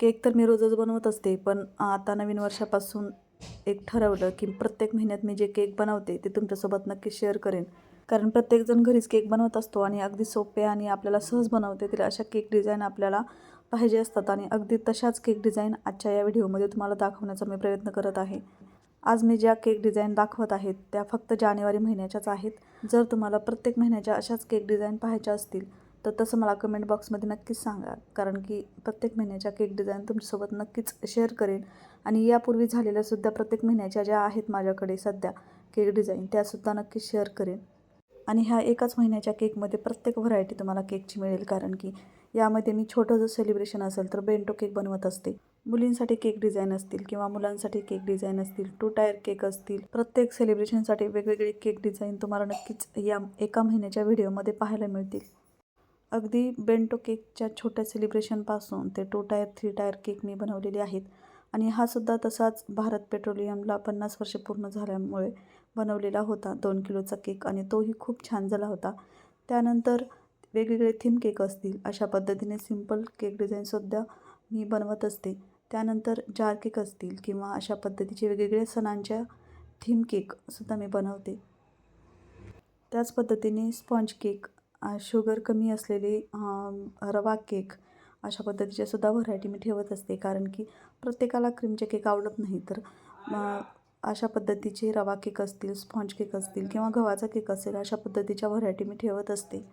Cake तर मी रोजच बनवत असते पण आता नवीन वर्षापासून एक ठरवलं की प्रत्येक महिन्यात मी जे केक बनवते ते तुमच्यासोबत नक्की शेअर करेन. कारण प्रत्येकजण घरीच केक बनवत असतो आणि अगदी सोपे आणि आपल्याला सहज बनवते येतील अशा केक डिझाईन आपल्याला पाहिजे असतात आणि अगदी तशाच केक डिझाईन आजच्या या व्हिडिओमध्ये तुम्हाला दाखवण्याचा मी प्रयत्न करत आहे. आज मी ज्या केक डिझाईन दाखवत आहेत त्या फक्त जानेवारी महिन्याच्याच आहेत. जर तुम्हाला प्रत्येक महिन्याच्या अशाच केक डिझाईन पाहायच्या असतील तर तसं मला कमेंट बॉक्समध्ये नक्कीच सांगा. कारण की प्रत्येक महिन्याच्या केक डिझाईन तुमच्यासोबत नक्कीच शेअर करेन. आणि यापूर्वी झालेल्या सुद्धा प्रत्येक महिन्याच्या ज्या आहेत माझ्याकडे सध्या केक डिझाईन त्यासुद्धा नक्कीच शेअर करेन. आणि ह्या एकाच महिन्याच्या केकमध्ये प्रत्येक व्हरायटी तुम्हाला केकची मिळेल. कारण की यामध्ये मी छोटं जर सेलिब्रेशन असेल तर बेंटो केक बनवत असते. मुलींसाठी केक डिझाईन असतील किंवा मुलांसाठी केक डिझाईन असतील टू टायर केक असतील प्रत्येक सेलिब्रेशनसाठी वेगवेगळे केक डिझाईन तुम्हाला नक्कीच या एका महिन्याच्या व्हिडिओमध्ये पाहायला मिळतील. अगदी बेंटो केकच्या छोट्या सेलिब्रेशनपासून ते two tier three tier cake मी बनवलेले आहेत. आणि हा सुद्धा तसाच भारत पेट्रोलियमला पन्नास वर्ष पूर्ण झाल्यामुळे बनवलेला होता. दोन किलोचा केक आणि तोही खूप छान झाला होता. त्यानंतर वेगवेगळे थीम केक असतील अशा पद्धतीने सिंपल केक डिझाईनसुद्धा मी बनवत असते. त्यानंतर जार केक असतील किंवा अशा पद्धतीचे वेगवेगळ्या सणांच्या थीम केकसुद्धा मी बनवते. त्याच पद्धतीने स्पॉन्ज केक शुगर कमी असलेले रवा केक अशा पद्धतीच्या सुद्धा व्हरायटी मी ठेवत असते. कारण की प्रत्येकाला क्रीमचे केक आवडत नाही. तर अशा पद्धतीचे रवा केक असतील स्पॉन्ज केक असतील किंवा गव्हाचा केक असेल अशा पद्धतीच्या व्हरायटी मी ठेवत असते.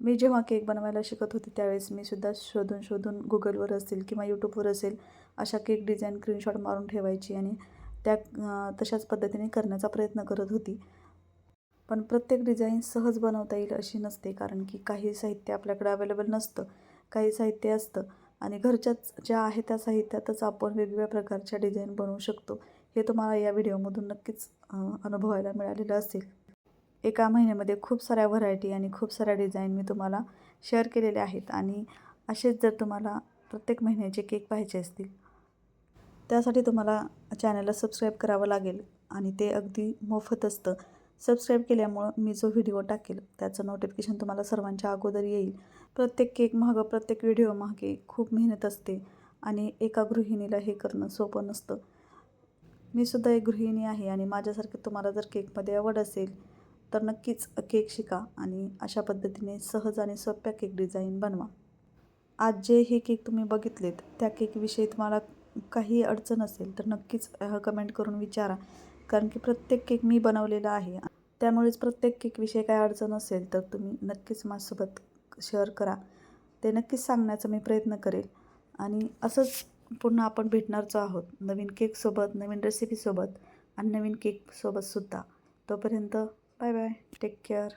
मी जेव्हा केक बनवायला शिकत होते त्यावेळेस मी सुद्धा शोधून शोधून गुगलवर असेल किंवा यूट्यूबवर असेल अशा केक डिझाईन स्क्रीनशॉट मारून ठेवायची आणि त्या तशाच पद्धतीने करण्याचा प्रयत्न करत होती. पण प्रत्येक डिझाईन सहज बनवता येईल अशी नसते कारण की काही साहित्य आपल्याकडे अवेलेबल नसतं काही साहित्य असतं आणि घरच्याच ज्या आहे त्या साहित्यातच आपण वेगवेगळ्या प्रकारच्या डिझाईन बनवू शकतो. हे तुम्हाला या व्हिडिओमधून नक्कीच अनुभवायला मिळालेलं असेल. एका महिन्यामध्ये खूप साऱ्या व्हरायटी आणि खूप साऱ्या डिझाईन मी तुम्हाला शेअर केलेल्या आहेत आणि असेच जर तुम्हाला प्रत्येक महिन्याचे केक पाहिजे असतील त्यासाठी तुम्हाला चॅनलला सबस्क्राईब करावं लागेल आणि ते अगदी मोफत असतं. सबस्क्राईब केल्यामुळं मी जो व्हिडिओ टाकेल त्याचं नोटिफिकेशन तुम्हाला सर्वांच्या अगोदर येईल. प्रत्येक केक मागं प्रत्येक व्हिडिओ मागे खूप मेहनत असते आणि एका गृहिणीला हे करणं सोपं नसतं. मी सुद्धा एक गृहिणी आहे आणि माझ्यासारखे तुम्हाला जर केकमध्ये आवड असेल तर नक्कीच केक शिका आणि अशा पद्धतीने सहज आणि सोप्या केक डिझाईन बनवा. आज जे हे केक तुम्ही बघितलेत त्या केकविषयी तुम्हाला काही अडचण असेल तर नक्कीच कमेंट करून विचारा. कारण की प्रत्येक केक मी बनवलेला आहे. त्यामुळेच प्रत्येक केकविषयी काय अडचण असेल तर तुम्ही नक्कीच माझ्यासोबत शेअर करा. ते नक्कीच सांगण्याचा मी प्रयत्न करेल. आणि असंच पुन्हा आपण भेटणारच आहोत. नवीन केकसोबत नवीन रेसिपीसोबत आणि नवीन केकसोबतसुद्धा तोपर्यंत बाय बाय. Take care